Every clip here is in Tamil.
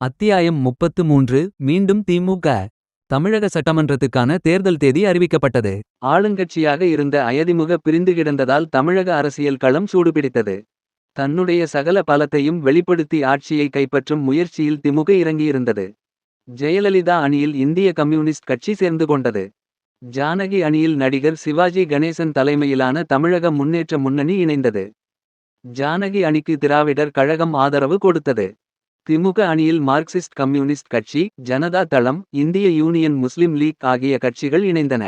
அத்தியாயம் முப்பத்து மூன்று மீண்டும் திமுக தமிழக சட்டமன்றத்துக்கான தேர்தல் தேதி அறிவிக்கப்பட்டது. ஆளுங்கட்சியாக இருந்த அயதிமுக பிரிந்து கிடந்ததால் தமிழக அரசியல் களம் சூடுபிடித்தது. தன்னுடைய சகல பலத்தையும் வெளிப்படுத்தி ஆட்சியை கைப்பற்றும் முயற்சியில் திமுக இறங்கியிருந்தது. ஜெயலலிதா அணியில் இந்திய கம்யூனிஸ்ட் கட்சி சேர்ந்து கொண்டது. ஜானகி அணியில் நடிகர் சிவாஜி கணேசன் தலைமையிலான தமிழக முன்னேற்ற முன்னணி இணைந்தது. ஜானகி அணிக்கு திராவிடர் கழகம் ஆதரவு கொடுத்தது. திமுக அணியில் மார்க்சிஸ்ட் கம்யூனிஸ்ட் கட்சி ஜனதா தளம் இந்திய யூனியன் முஸ்லிம் லீக் ஆகிய கட்சிகள் இணைந்தன.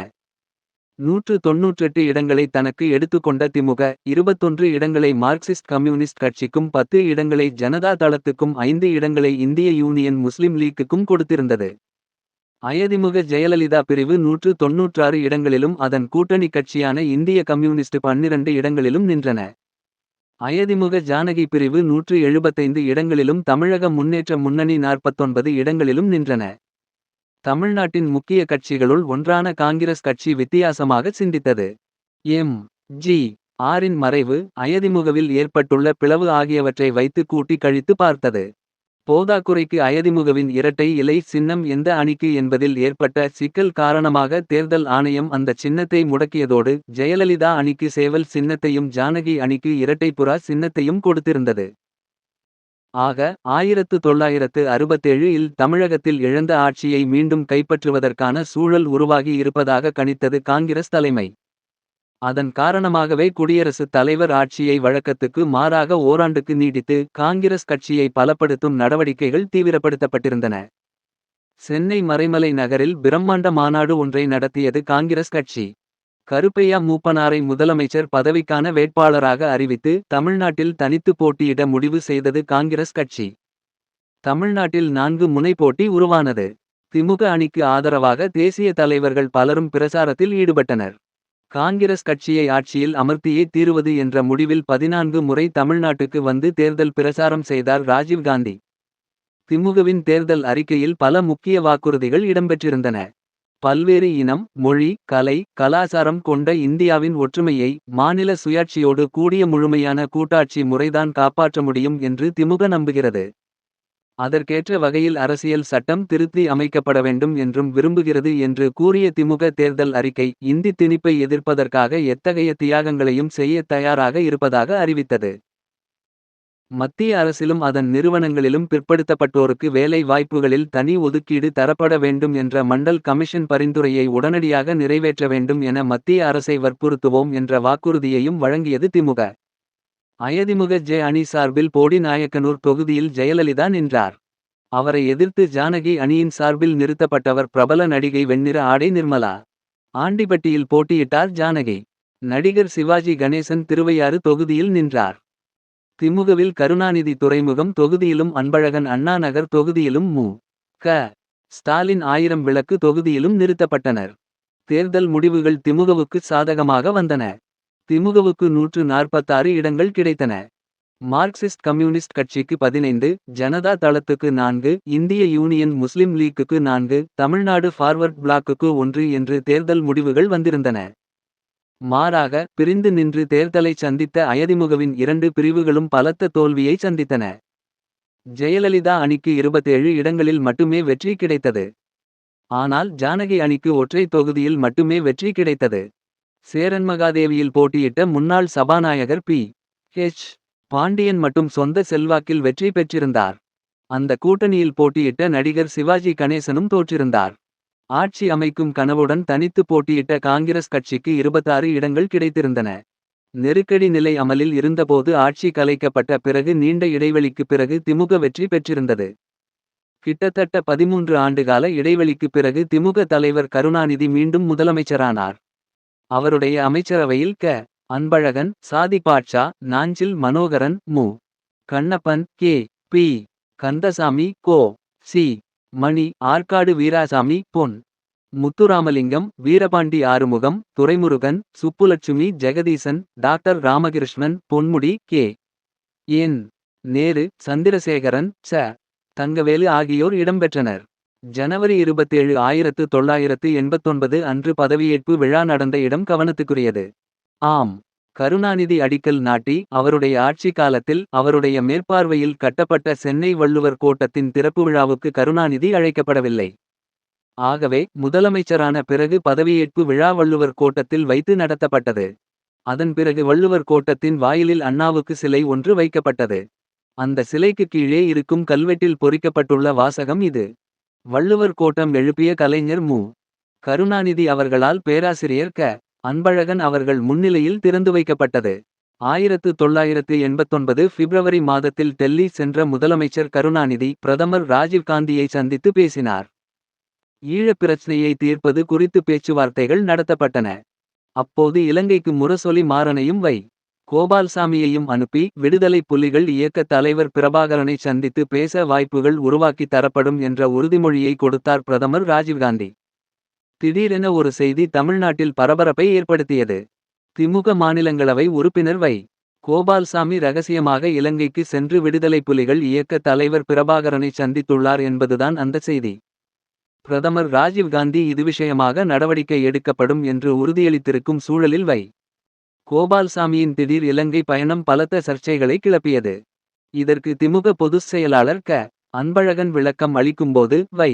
நூற்று தொன்னூற்றெட்டு இடங்களை தனக்கு எடுத்துக்கொண்ட திமுக. இருபத்தொன்று இடங்களை மார்க்சிஸ்ட் கம்யூனிஸ்ட் கட்சிக்கும் பத்து இடங்களை ஜனதா தளத்துக்கும் ஐந்து இடங்களை இந்திய யூனியன் முஸ்லிம் லீக்குக்கும் கொடுத்திருந்தது. அயதிமுக ஜெயலலிதா பிரிவு நூற்று தொன்னூற்றாறு இடங்களிலும் அதன் கூட்டணி கட்சியான இந்திய கம்யூனிஸ்ட் பன்னிரண்டு இடங்களிலும் நின்றன. அயதிமுக ஜானகி பிரிவு நூற்று எழுபத்தைந்து இடங்களிலும் தமிழக முன்னேற்ற முன்னணி நாற்பத்தொன்பது இடங்களிலும் நின்றன. தமிழ்நாட்டின் முக்கிய கட்சிகளுள் ஒன்றான காங்கிரஸ் கட்சி வித்தியாசமாக சிந்தித்தது. எம். ஜி. ஆரின் மறைவு அயதிமுகவில் ஏற்பட்டுள்ள பிளவு ஆகியவற்றை வைத்து கூட்டி கழித்து பார்த்தது. போதாக்குறைக்கு அயதிமுகவின் இரட்டை இலை சின்னம் எந்த அணிக்கு என்பதில் ஏற்பட்ட சிக்கல் காரணமாக தேர்தல் ஆணையம் அந்த சின்னத்தை முடக்கியதோடு. ஜெயலலிதா அணிக்கு சேவல் சின்னத்தையும் ஜானகி அணிக்கு இரட்டைப்புறா சின்னத்தையும் கொடுத்திருந்தது. ஆக ஆயிரத்து தொள்ளாயிரத்து அறுபத்தேழு இல் தமிழகத்தில் இழந்த ஆட்சியை மீண்டும் கைப்பற்றுவதற்கான சூழல் உருவாகி இருப்பதாக கணித்தது காங்கிரஸ் தலைமை. அதன் காரணமாகவே குடியரசுத் தலைவர் ஆட்சியை வழக்கத்துக்கு மாறாக ஓராண்டுக்கு நீடித்து. காங்கிரஸ் கட்சியை பலப்படுத்தும் நடவடிக்கைகள் தீவிரப்படுத்தப்பட்டிருந்தன. சென்னை மறைமலை நகரில் பிரம்மாண்ட மாநாடு ஒன்றை நடத்தியது காங்கிரஸ் கட்சி. கருப்பையா மூப்பனாரை முதலமைச்சர் பதவிக்கான வேட்பாளராக அறிவித்து. தமிழ்நாட்டில் தனித்து போட்டியிட முடிவு செய்தது காங்கிரஸ் கட்சி. தமிழ்நாட்டில் நான்கு முனை போட்டி உருவானது. திமுக அணிக்கு ஆதரவாக தேசிய தலைவர்கள் பலரும் பிரசாரத்தில் ஈடுபட்டனர். காங்கிரஸ் கட்சியை ஆட்சியில் அமர்த்தியே தீருவது என்ற முடிவில் பதினான்கு முறை தமிழ்நாட்டுக்கு வந்து தேர்தல் பிரசாரம் செய்தார் ராஜீவ் காந்தி. திமுகவின் தேர்தல் அறிக்கையில் பல முக்கிய வாக்குறுதிகள் இடம்பெற்றிருந்தன. பல்வேறு இனம் மொழி கலை கலாசாரம் கொண்ட இந்தியாவின் ஒற்றுமையை. மாநில சுயாட்சியோடு கூடிய முழுமையான கூட்டாட்சி முறைதான் காப்பாற்ற முடியும் என்று திமுக நம்புகிறது. அதற்கேற்ற வகையில் அரசியல் சட்டம் திருத்தி அமைக்கப்பட வேண்டும் என்றும் விரும்புகிறது என்று கூறிய திமுக தேர்தல் அறிக்கை. இந்தி திணிப்பை எதிர்ப்பதற்காக எத்தகைய தியாகங்களையும் செய்யத் தயாராக இருப்பதாக அறிவித்தது. மத்திய அரசிலும் அதன் நிறுவனங்களிலும் பிற்படுத்தப்பட்டோருக்கு வேலை வாய்ப்புகளில் தனி ஒதுக்கீடு தரப்பட வேண்டும் என்ற மண்டல் கமிஷன் பரிந்துரையை உடனடியாக நிறைவேற்ற வேண்டும் என மத்திய அரசை வற்புறுத்துவோம் என்ற வாக்குறுதியையும் வழங்கியது திமுக. அயதிமுக ஜெ அணி சார்பில் போடி நாயக்கனூர் தொகுதியில் ஜெயலலிதா நின்றார். அவரை எதிர்த்து ஜானகி அணியின் சார்பில் நிறுத்தப்பட்டவர் பிரபல நடிகை வெண்ணிற ஆடை நிர்மலா. ஆண்டிபட்டியில் போட்டியிட்டார் ஜானகி. நடிகர் சிவாஜி கணேசன் திருவையாறு தொகுதியில் நின்றார். திமுகவில் கருணாநிதி துறைமுகம் தொகுதியிலும் அன்பழகன் அண்ணா நகர் தொகுதியிலும் மு. க. ஸ்டாலின் ஆயிரம் விளக்கு தொகுதியிலும் நிறுத்தப்பட்டனர். தேர்தல் முடிவுகள் திமுகவுக்கு சாதகமாக வந்தன. திமுகவுக்கு நூற்று நாற்பத்தாறு இடங்கள் கிடைத்தன. மார்க்சிஸ்ட் கம்யூனிஸ்ட் கட்சிக்கு பதினைந்து ஜனதா தளத்துக்கு நான்கு இந்திய யூனியன் முஸ்லிம் லீக்குக்கு நான்கு தமிழ்நாடு ஃபார்வர்ட் பிளாக்குக்கு ஒன்று என்று தேர்தல் முடிவுகள் வந்திருந்தன. மாறாக பிரிந்து நின்று தேர்தலை சந்தித்த அயதிமுகவின் இரண்டு பிரிவுகளும் பலத்த தோல்வியை சந்தித்தன. ஜெயலலிதா அணிக்கு இருபத்தேழு இடங்களில் மட்டுமே வெற்றி கிடைத்தது. ஆனால் ஜானகி அணிக்கு ஒற்றை தொகுதியில் மட்டுமே வெற்றி கிடைத்தது. சேரன்மகாதேவியில் போட்டியிட்ட முன்னாள் சபாநாயகர் பி. ஹெச். பாண்டியன் மட்டும் சொந்த செல்வாக்கில் வெற்றி பெற்றிருந்தார். அந்த கூட்டணியில் போட்டியிட்ட நடிகர் சிவாஜி கணேசனும் தோற்றிருந்தார். ஆட்சி அமைக்கும் கனவுடன் தனித்து போட்டியிட்ட காங்கிரஸ் கட்சிக்கு இருபத்தாறு இடங்கள் கிடைத்திருந்தன. நெருக்கடி நிலை அமலில் இருந்தபோது ஆட்சி கலைக்கப்பட்ட பிறகு நீண்ட இடைவெளிக்கு பிறகு திமுக வெற்றி பெற்றிருந்தது. கிட்டத்தட்ட பதிமூன்று ஆண்டுகால இடைவெளிக்கு பிறகு திமுக தலைவர் கருணாநிதி மீண்டும் முதலமைச்சரானார். அவருடைய அமைச்சரவையில் க. அன்பழகன் சாதி Basha Nanjil Manoharan Mu. Kannappan K. P. Kandasamy Ko. Si. Mani Arcot Veerasamy Pon. Muthuramalingam Veerapandi Arumugam Duraimurugan Subbulakshmi Jagadeesan doctor Ramakrishnan Ponmudi K. N. Nehru Chandrasekaran Sa. Thangavelu ஆகியோர் இடம்பெற்றனர். ஜனவரி இருபத்தேழு ஆயிரத்து தொள்ளாயிரத்து எண்பத்தொன்பது அன்று பதவியேற்பு விழா நடந்த இடம் கவனத்துக்குரியது. ஆம். கருணாநிதி அடிக்கல் நாட்டி அவருடைய ஆட்சி காலத்தில் அவருடைய மேற்பார்வையில் கட்டப்பட்ட சென்னை வள்ளுவர் கோட்டத்தின் திறப்பு விழாவுக்கு கருணாநிதி அழைக்கப்படவில்லை. ஆகவே முதலமைச்சரான பிறகு பதவியேற்பு விழா வள்ளுவர் கோட்டத்தில் வைத்து நடத்தப்பட்டது. அதன் பிறகு வள்ளுவர் கோட்டத்தின் வாயிலில் அண்ணாவுக்கு சிலை ஒன்று வைக்கப்பட்டது. அந்த சிலைக்கு கீழே இருக்கும் கல்வெட்டில் பொறிக்கப்பட்டுள்ள வாசகம் இது. வள்ளுவர் கோட்டம் எழுப்பிய கலைஞர் மு. கருணாநிதி அவர்களால் பேராசிரியர் க. அன்பழகன் அவர்கள் முன்னிலையில் திறந்து வைக்கப்பட்டது. ஆயிரத்து தொள்ளாயிரத்து எண்பத்தொன்பது பிப்ரவரி மாதத்தில் டெல்லி சென்ற முதலமைச்சர் கருணாநிதி பிரதமர் ராஜீவ்காந்தியை சந்தித்து பேசினார். ஈழப் பிரச்சனையை தீர்ப்பது குறித்து பேச்சுவார்த்தைகள் நடத்தப்பட்டன. அப்போது இலங்கைக்கு முரசொலி மாறனையும் வை. கோபால்சாமியையும் அனுப்பி விடுதலைப் புலிகள் இயக்க தலைவர் பிரபாகரனை சந்தித்து பேச வாய்ப்புகள் உருவாக்கி தரப்படும் என்ற உறுதிமொழியை கொடுத்தார் பிரதமர் ராஜீவ்காந்தி. திடீரென ஒரு செய்தி தமிழ்நாட்டில் பரபரப்பை ஏற்படுத்தியது. திமுக மாநிலங்களவை உறுப்பினர் வை. கோபால்சாமி ரகசியமாக இலங்கைக்கு சென்று விடுதலைப் புலிகள் இயக்க தலைவர் பிரபாகரனை சந்தித்துள்ளார் என்பதுதான் அந்த செய்தி. பிரதமர் ராஜீவ்காந்தி இது விஷயமாக நடவடிக்கை எடுக்கப்படும் என்று உறுதியளித்திருக்கும் சூழலில் வை. கோபால்சாமியின் திடீர் இலங்கை பயணம் பலத்த சர்ச்சைகளை கிளப்பியது. இதற்கு திமுக பொதுச் செயலாளர் க. அன்பழகன் விளக்கம் அளிக்கும்போது வை.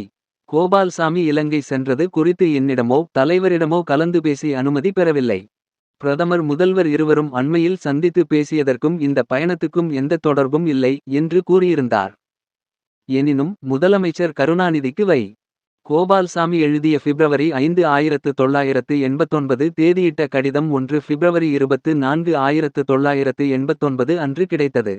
கோபால்சாமி இலங்கை சென்றது குறித்து என்னிடமோ தலைவரிடமோ கலந்து பேசி அனுமதி பெறவில்லை. பிரதமர் முதல்வர் இருவரும் அண்மையில் சந்தித்து பேசியதற்கும் இந்த பயணத்துக்கும் எந்த தொடர்பும் இல்லை என்று கூறியிருந்தார். எனினும் முதலமைச்சர் கருணாநிதிக்கு வை. கோபால்சாமி எழுதிய பிப்ரவரி ஐந்து ஆயிரத்து தொள்ளாயிரத்து எண்பத்தொன்பது தேதியிட்ட கடிதம் ஒன்று பிப்ரவரி இருபத்து நான்கு ஆயிரத்து தொள்ளாயிரத்து எண்பத்தொன்பது அன்று கிடைத்தது.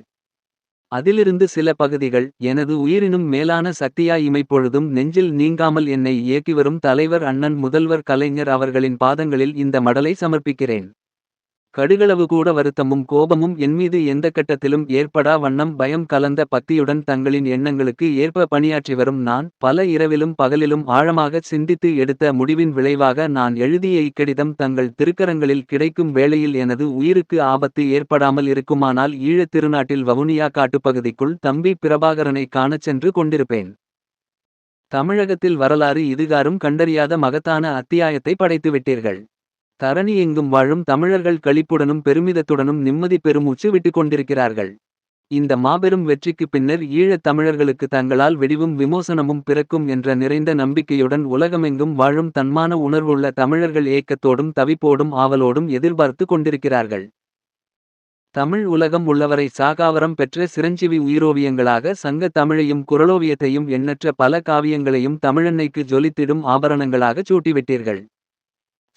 அதிலிருந்து சில பகுதிகள் எனது உயிரினும் மேலான சக்தியாய் இமைப்பொழுதும் நெஞ்சில் நீங்காமல் என்னை இயக்கிவரும் தலைவர் அண்ணன் முதல்வர் கலைஞர் அவர்களின் பாதங்களில் இந்த மடலை சமர்ப்பிக்கிறேன். கடுகளவு கூட வருத்தமும் கோபமும் என்மீது எந்த கட்டத்திலும் ஏற்படா வண்ணம் பயம் கலந்த பக்தியுடன் தங்களின் எண்ணங்களுக்கு ஏற்ப பணியாற்றிவரும் நான் பல இரவிலும் பகலிலும் ஆழமாகச் சிந்தித்து எடுத்த முடிவின் விளைவாக நான் எழுதிய இக்கடிதம் தங்கள் திருக்கரங்களில் கிடைக்கும் வேளையில் எனது உயிருக்கு ஆபத்து ஏற்படாமல் இருக்குமானால் ஈழத் திருநாட்டில் வவுனியா காட்டுப்பகுதிக்குள் தம்பி பிரபாகரனை காணச் சென்று கொண்டிருப்பேன். தமிழகத்தில் வரலாறு இதுகாரும் கண்டறியாத மகத்தான அத்தியாயத்தை படைத்துவிட்டீர்கள். தரணி எங்கும் வாழும் தமிழர்கள் களிப்புடனும் பெருமிதத்துடனும் நிம்மதி பெருமூச்சு விட்டுக்கொண்டிருக்கிறார்கள். இந்த மாபெரும் வெற்றிக்குப் பின்னர் ஈழத் தமிழர்களுக்கு தங்களால் வெடிவும் விமோசனமும் பிறக்கும் என்ற நிறைந்த நம்பிக்கையுடன் உலகமெங்கும் வாழும் தன்மான உணர்வுள்ள தமிழர்கள் ஏக்கத்தோடும் தவிப்போடும் ஆவலோடும் எதிர்பார்த்து கொண்டிருக்கிறார்கள். தமிழ் உலகம் உள்ளவரை சாகாவரம் பெற்ற சிரஞ்சீவி உயிரோவியங்களாக சங்க தமிழையும் குரலோவியத்தையும் எண்ணற்ற பல காவியங்களையும் தமிழன்னைக்கு ஜொலித்திடும் ஆபரணங்களாகச் சூட்டிவிட்டீர்கள்.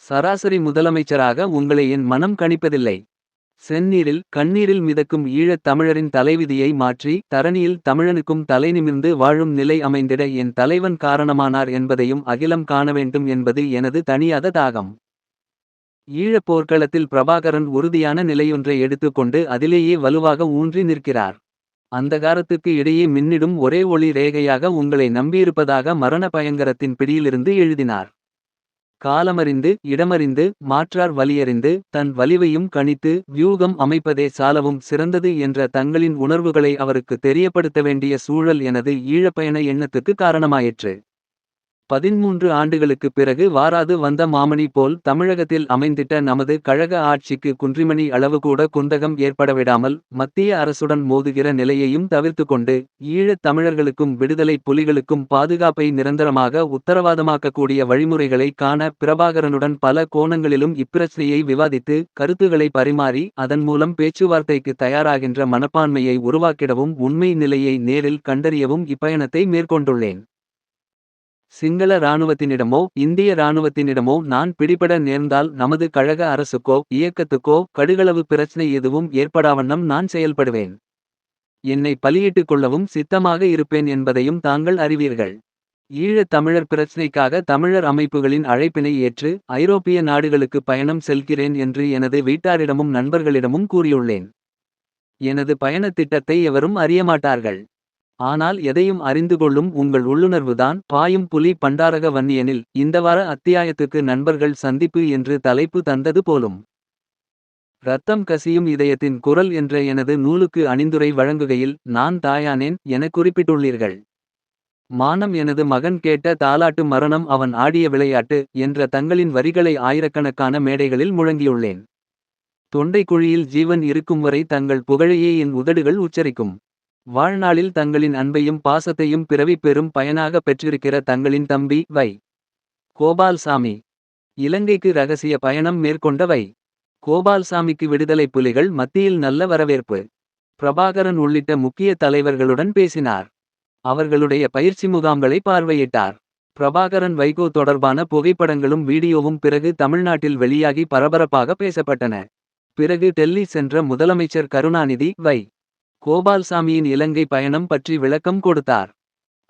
சராசரி முதலமைச்சராக உங்களை என் மனம் கணிப்பதில்லை. செந்நீரில் கண்ணீரில் மிதக்கும் ஈழத் தமிழரின் தலைவிதியை மாற்றி தரணியில் தமிழனுக்கும் தலைநிமிர்ந்து வாழும் நிலை அமைந்திட என் தலைவன் காரணமானார் என்பதையும் அகிலம் காண வேண்டும் என்பது எனது தனியாத தாகம். ஈழப் போர்க்களத்தில் பிரபாகரன் உறுதியான நிலையொன்றை எடுத்துக்கொண்டு அதிலேயே வலுவாக ஊன்றி நிற்கிறார். அந்தகாரத்துக்கு இடையே மின்னிடும் ஒரே ஒளி ரேகையாக உங்களை நம்பியிருப்பதாக மரண பயங்கரத்தின் பிடியிலிருந்து எழுதினார். காலமறிந்து இடமறிந்து மாற்றார் வலியறிந்து தன் வலிவையும் கணித்து வியூகம் அமைப்பதே சாலவும் சிறந்தது என்ற தங்களின் உணர்வுகளை அவருக்கு தெரியப்படுத்த வேண்டிய சூழல் எனது ஈழப்பயண எண்ணத்துக்கு காரணமாயிற்று. பதின்மூன்று ஆண்டுகளுக்குப் பிறகு வாராது வந்த மாமணி போல் தமிழகத்தில் அமைந்திட்ட நமது கழக ஆட்சிக்கு குன்றிமணி அளவுகூட குந்தகம் ஏற்படவிடாமல் மத்திய அரசுடன் மோதுகிற நிலையையும் தவிர்த்துக்கொண்டு ஈழத் தமிழர்களுக்கும் விடுதலைப் புலிகளுக்கும் பாதுகாப்பை நிரந்தரமாக உத்தரவாதமாக்கக்கூடிய வழிமுறைகளை காண பிரபாகரனுடன் பல கோணங்களிலும் இப்பிரச்சனையை விவாதித்து கருத்துக்களை பரிமாறி அதன் மூலம் பேச்சுவார்த்தைக்கு தயாராகின்ற மனப்பான்மையை உருவாக்கிடவும் உண்மை நிலையை நேரில் கண்டறியவும் இப்பயணத்தை மேற்கொண்டுள்ளேன். சிங்கள இராணுவத்தினிடமோ இந்திய இராணுவத்தினிடமோ நான் பிடிபட நேர்ந்தால் நமது கழக அரசுக்கோ இயக்கத்துக்கோ கடுகளவு பிரச்சனை எதுவும் ஏற்படாவண்ணம் நான் செயல்படுவேன். என்னை பலியிட்டுக் கொள்ளவும் சித்தமாக இருப்பேன் என்பதையும் தாங்கள் அறிவீர்கள். ஈழத் தமிழர் பிரச்சினைக்காக தமிழர் அமைப்புகளின் அழைப்பினை ஏற்று ஐரோப்பிய நாடுகளுக்கு பயணம் செல்கிறேன் என்று எனது வீட்டாரிடமும் நண்பர்களிடமும் கூறியுள்ளேன். எனது பயணத் திட்டத்தை எவரும் அறியமாட்டார்கள். ஆனால் எதையும் அறிந்து கொள்ளும் உங்கள் உள்ளுணர்வுதான் பாயும் புலி பண்டாரக வன்னியனில் இந்த வார அத்தியாயத்துக்கு நண்பர்கள் சந்திப்பு என்று தலைப்பு தந்தது போலும். ரத்தம் கசியும் இதயத்தின் குரல் என்ற எனது நூலுக்கு அணிந்துரை வழங்குகையில் நான் தாயானேன் எனக் குறிப்பிட்டுள்ளீர்கள். மானம் எனது மகன் கேட்ட தாலாட்டு மரணம் அவன் ஆடிய விளையாட்டு என்ற தங்களின் வரிகளை ஆயிரக்கணக்கான மேடைகளில் முழங்கியுள்ளேன். தொண்டைக்குழியில் ஜீவன் இருக்கும் வரை தங்கள் புகழையே என் உதடுகள் உச்சரிக்கும். வாழ்நாளில் தங்களின் அன்பையும் பாசத்தையும் பிறவி பெறும் பயனாக பெற்றிருக்கிற தங்களின் தம்பி வை. கோபால்சாமி இலங்கைக்கு ரகசிய பயணம் மேற்கொண்ட வை. கோபால்சாமிக்கு விடுதலைப் புலிகள் மத்தியில் நல்ல வரவேற்பு. பிரபாகரன் உள்ளிட்ட முக்கிய தலைவர்களுடன் பேசினார். அவர்களுடைய பயிற்சி முகாம்களை பார்வையிட்டார். பிரபாகரன் வைகோ தொடர்பான புகைப்படங்களும் வீடியோவும் பிறகு தமிழ்நாட்டில் வெளியாகி பரபரப்பாக பேசப்பட்டன. பிறகு டெல்லி சென்ற முதலமைச்சர் கருணாநிதி வை. கோபால்சாமியின் இலங்கை பயணம் பற்றி விளக்கம் கொடுத்தார்.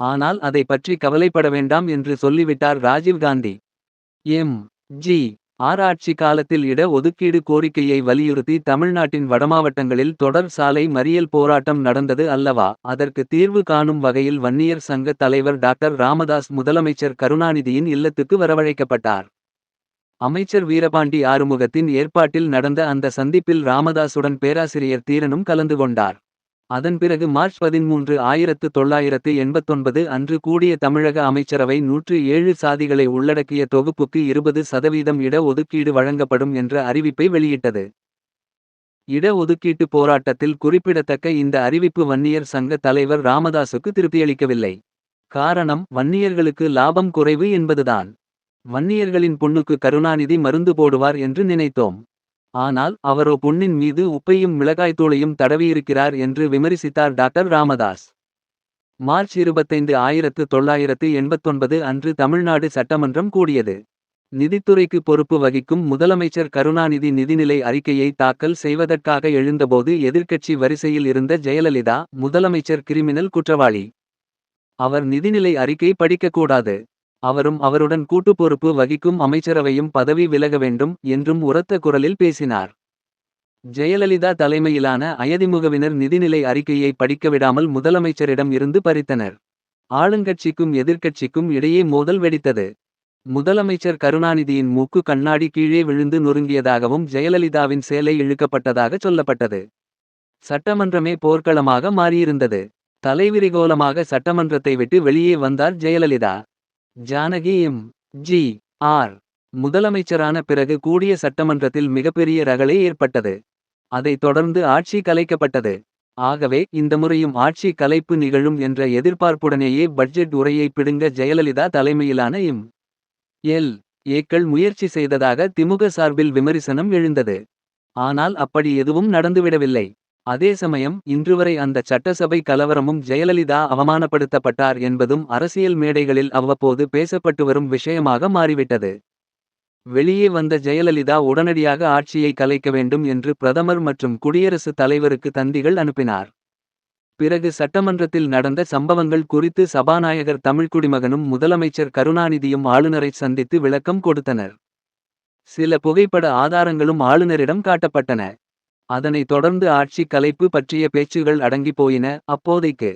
ஆனால் அதை பற்றி கவலைப்பட வேண்டாம் என்று சொல்லிவிட்டார் Rajiv Gandhi. M. G. R ஆட்சி காலத்தில் இட ஒதுக்கீடு கோரிக்கையை வலியுறுத்தி தமிழ்நாட்டின் வடமாவட்டங்களில் தொடர் சாலை மறியல் போராட்டம் நடந்தது அல்லவா. அதற்கு தீர்வு காணும் வகையில் வன்னியர் சங்க தலைவர் டாக்டர் ராமதாஸ் முதலமைச்சர் கருணாநிதியின் இல்லத்துக்கு வரவழைக்கப்பட்டார். அமைச்சர் வீரபாண்டி ஆறுமுகத்தின் ஏற்பாட்டில் நடந்த அந்த சந்திப்பில் ராமதாசுடன் பேராசிரியர் தீரனும் கலந்து கொண்டார். அதன் பிறகு மார்ச் பதின்மூன்று ஆயிரத்து தொள்ளாயிரத்து எண்பத்தொன்பது அன்று கூடிய தமிழக அமைச்சரவை நூற்று ஏழு சாதிகளை உள்ளடக்கிய தொகுப்புக்கு இருபது சதவீதம் இட ஒதுக்கீடு வழங்கப்படும் என்ற அறிவிப்பை வெளியிட்டது. இட ஒதுக்கீட்டு போராட்டத்தில் குறிப்பிடத்தக்க இந்த அறிவிப்பு வன்னியர் சங்க தலைவர் ராமதாசுக்கு திருப்தியளிக்கவில்லை. காரணம் வன்னியர்களுக்கு லாபம் குறைவு என்பதுதான். வன்னியர்களின் புண்ணுக்கு கருணாநிதி மருந்து போடுவார் என்று நினைத்தோம். ஆனால் அவரோ புண்ணின் மீது உப்பையும் மிளகாய்த்தூளையும் தடவியிருக்கிறார் என்று விமரிசித்தார் டாக்டர் ராமதாஸ். மார்ச் இருபத்தைந்து ஆயிரத்து தொள்ளாயிரத்து எண்பத்தொன்பது அன்று தமிழ்நாடு சட்டமன்றம் கூடியது. நிதித்துறைக்கு பொறுப்பு வகிக்கும் முதலமைச்சர் கருணாநிதி நிதிநிலை அறிக்கையை தாக்கல் செய்வதற்காக எழுந்தபோது எதிர்க்கட்சி வரிசையில் இருந்த ஜெயலலிதா முதலமைச்சர் கிரிமினல் குற்றவாளி. அவர் நிதிநிலை அறிக்கை படிக்கக்கூடாது. அவரும் அவருடன் கூட்டு பொறுப்பு வகிக்கும் அமைச்சரவையும் பதவி விலக வேண்டும் என்றும் உரத்த குரலில் பேசினார். ஜெயலலிதா தலைமையிலான அயதிமுகவினர் நிதிநிலை அறிக்கையை படிக்கவிடாமல் முதலமைச்சரிடம் இருந்து பறித்தனர். ஆளுங்கட்சிக்கும் எதிர்க்கட்சிக்கும் இடையே மோதல் வெடித்தது. முதலமைச்சர் கருணாநிதியின் மூக்கு கண்ணாடி கீழே விழுந்து நொறுங்கியதாகவும் ஜெயலலிதாவின் சேலை இழுக்கப்பட்டதாக சொல்லப்பட்டது. சட்டமன்றமே போர்க்களமாக மாறியிருந்தது. தலைவிரிகோலமாக சட்டமன்றத்தை விட்டு வெளியே வந்தார் Jayalalithaa. Janaki M. G. R. முதலமைச்சரான பிறகு கூடிய சட்டமன்றத்தில் மிகப்பெரிய ரகளை ஏற்பட்டது. அதைத் தொடர்ந்து ஆட்சி கலைக்கப்பட்டது. ஆகவே இந்த முறையும் ஆட்சி கலைப்பு நிகழும் என்ற எதிர்பார்ப்புடனேயே பட்ஜெட் உரையை பிடுங்க ஜெயலலிதா தலைமையிலான எம். எல். ஏக்கள் முயற்சி செய்ததாக திமுக சார்பில் விமரிசனம் எழுந்தது. ஆனால் அப்படி எதுவும் நடந்துவிடவில்லை. அதே சமயம் இன்றுவரை அந்த சட்டசபை கலவரமும் ஜெயலலிதா அவமானப்படுத்தப்பட்டார் என்பதும் அரசியல் மேடைகளில் அவ்வப்போது பேசப்பட்டு வரும் விஷயமாக மாறிவிட்டது. வெளியே வந்த ஜெயலலிதா உடனடியாக ஆட்சியை கலைக்க வேண்டும் என்று பிரதமர் மற்றும் குடியரசுத் தலைவருக்கு தந்திகள் அனுப்பினார். பிறகு சட்டமன்றத்தில் நடந்த சம்பவங்கள் குறித்து சபாநாயகர் தமிழ்குடிமகனும் முதலமைச்சர் கருணாநிதியும் ஆளுநரை சந்தித்து விளக்கம் கொடுத்தனர். சில புகைப்பட ஆதாரங்களும் ஆளுநரிடம் காட்டப்பட்டன. அதனை தொடர்ந்து ஆட்சி கலைப்பு பற்றிய பேச்சுகள் அடங்கி போயின அப்போதைக்கு.